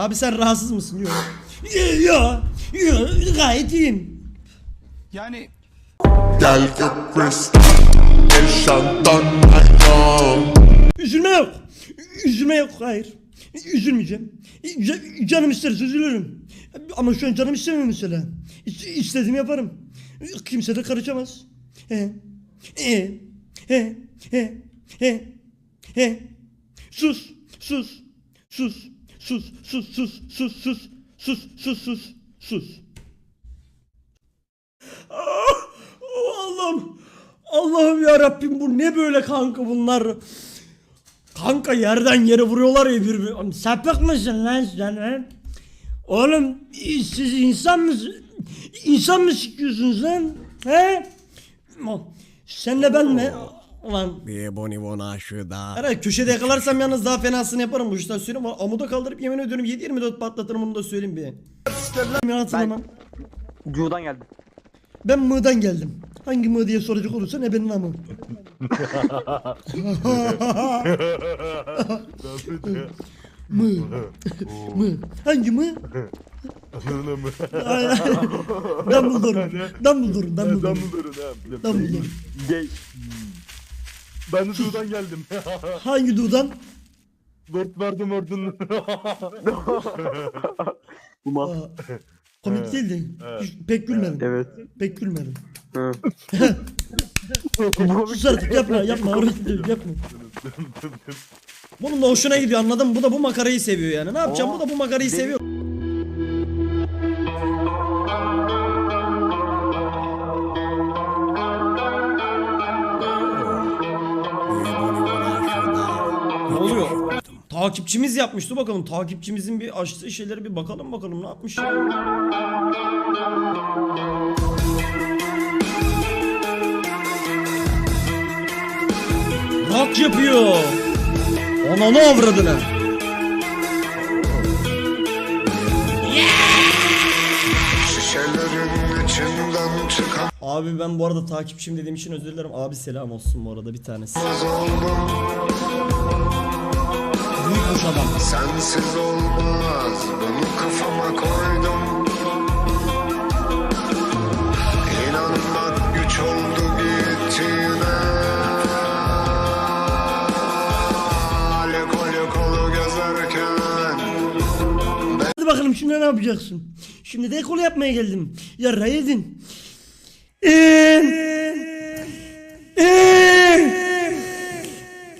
Abi sen rahatsız mısın? Yok. Yok. Yok. Gayet iyiyim. Yani Gel Eşantan ayağım Üzülme yok. Üzülme yok. Hayır. Üzülmeyeceğim. Ca- Canım isterse üzülürüm. Ama şu an canım istemiyor mesela. İst- İstediğimi yaparım. Kimse de karışamaz. He. He. He. He. He. He. Sus. Sus. Sus. Sus. Sus. Sus. Sus. Sus. Sus. Sus. Sus. Sus. Ah! Allah'ım. Allah'ım ya Rabbim bu ne böyle kanka bunlar? Kanka yerden yere vuruyorlar ya birbirine. Sapık mısın lan sen he? Oğlum siz insan mısın? İnsan mı sikiyorsunuz lan? He? Senle ben mi? Ulan. Bir bonibon aşığı da. Herhalde köşede yakalarsam yalnız daha fenasını yaparım bu işten söyleyeyim. ama Amuda kaldırıp yemin ediyorum 7-24 patlatırım bunu da söyleyeyim bir. Ben hatırlamam. Cu'dan geldim. Ben Mı'dan geldim. Hangi Mı diye soracak olursan ebenin amı. Mı. Mı. Hangi Mı? Ay, ay. Dumbledore. Dumbledore. Dumbledore. Dumbledore. Gay. Ben de Sudan geldim. Hangi Du'dan? Lord verdim ordunu. Bu mal. Aa, komik değildi. Hiç- Pek gülmedim. Evet. Pek gülmedim. Hı. Sus artık yapma yapma orası yapma. Bunun da hoşuna gidiyor anladın mı? Bu da bu makarayı seviyor yani. Ne yapacağım? Bu da bu makarayı seviyor. Takipçimiz yapmıştı bakalım. Takipçimizin bir açtığı şeyleri bir bakalım bakalım ne yapmış. ya? Rock yapıyor. Ananı avradını. Abi ben bu arada takipçim dediğim için özür dilerim. Abi selam olsun bu arada bir tanesi. Büyükmüş adam. Sensiz olmaz Bunu kafama koydum İnanmak güç oldu gittiğine kolu Hadi bakalım şimdi ne yapacaksın? Şimdi de ekolu yapmaya geldim. Ya Rayedin. Eee. Eee.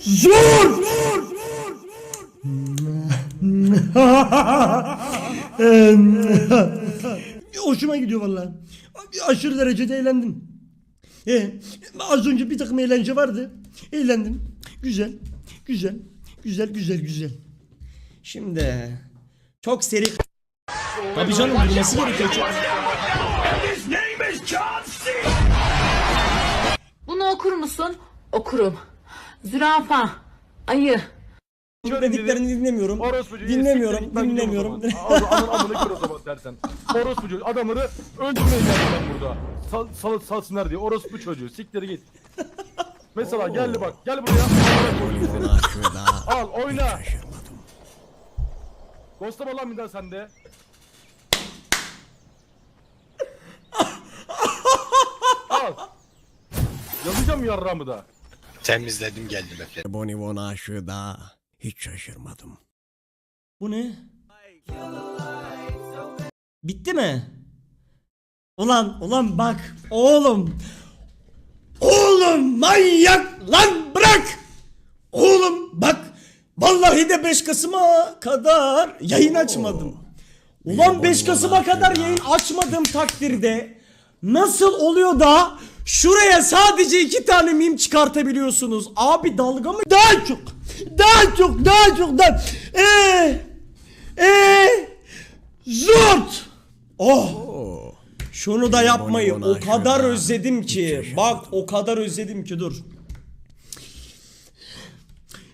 Zor. Hoşuma gidiyor vallahi. Aşırı derecede eğlendim. Ee, az önce bir takım eğlence vardı. Eğlendim. Güzel. Güzel. Güzel güzel güzel. Şimdi çok seri Tabii canım durması gerekiyor. Bunu okur musun? Okurum. Zürafa, ayı, Dediklerini dinlemiyorum. Orospucu. Dinlemiyorum, siktir dinlemiyorum. Ağzı- Amına kır o zaman dersen. Orospucu adamları öldürmeye geldim ben burada. Sal, sal, salsınlar diye. Orospu çocuğu. Siktir git. Mesela geldi bak. Gel buraya. Al oyna. Ghost'lama lan bir daha sende. Al. Yazacağım yarramı da. Temizledim geldim efendim. Bir bonibon aşığı da. Hiç şaşırmadım. Bu ne? Bitti mi? Ulan ulan bak oğlum. Oğlum manyak lan bırak. Oğlum bak vallahi de 5 Kasım'a kadar yayın açmadım. Ulan 5 Kasım'a kadar yayın açmadığım takdirde nasıl oluyor da şuraya sadece iki tane mim çıkartabiliyorsunuz? Abi dalga mı? Daha çok. Daha çok, daha çok da. Eee eee zort. Oh. Şunu da yapmayı o kadar özledim ki. Bak o kadar özledim ki dur.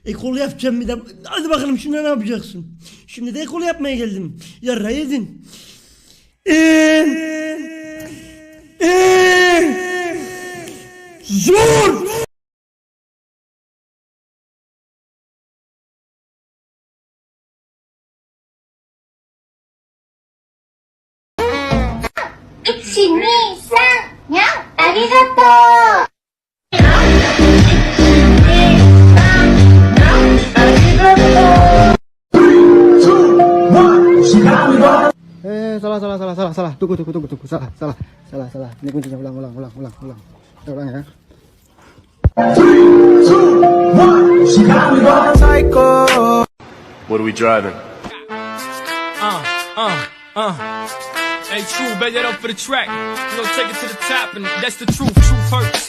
Ekol yapacağım bir de. Hadi bakalım şimdi ne yapacaksın? Şimdi de ekol yapmaya geldim. Ya Rayedin. Eee Eee Zor. 123にゃんありがとう Eh, salah, salah, salah, salah, salah. Tunggu, tunggu, tunggu, tunggu. Salah, salah, salah, salah. Ini kuncinya ulang, ulang, ulang, ulang, ulang. Kita ulang ya. What are we driving? Uh, uh, uh. Hey, true, bet that up for the track. You know, take it to the top, and that's the truth. Truth hurts.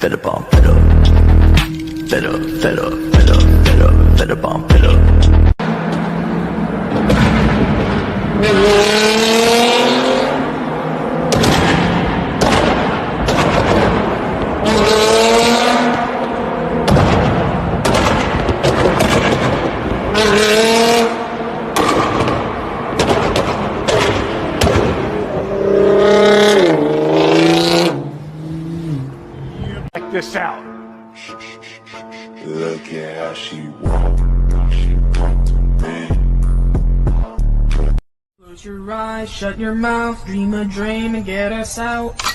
Better bomb. Better. Better. Better. Better. Better. Better bomb. This out. Look at how she walked, walk. She walk to me. Close your eyes, shut your mouth, dream a dream and get us out.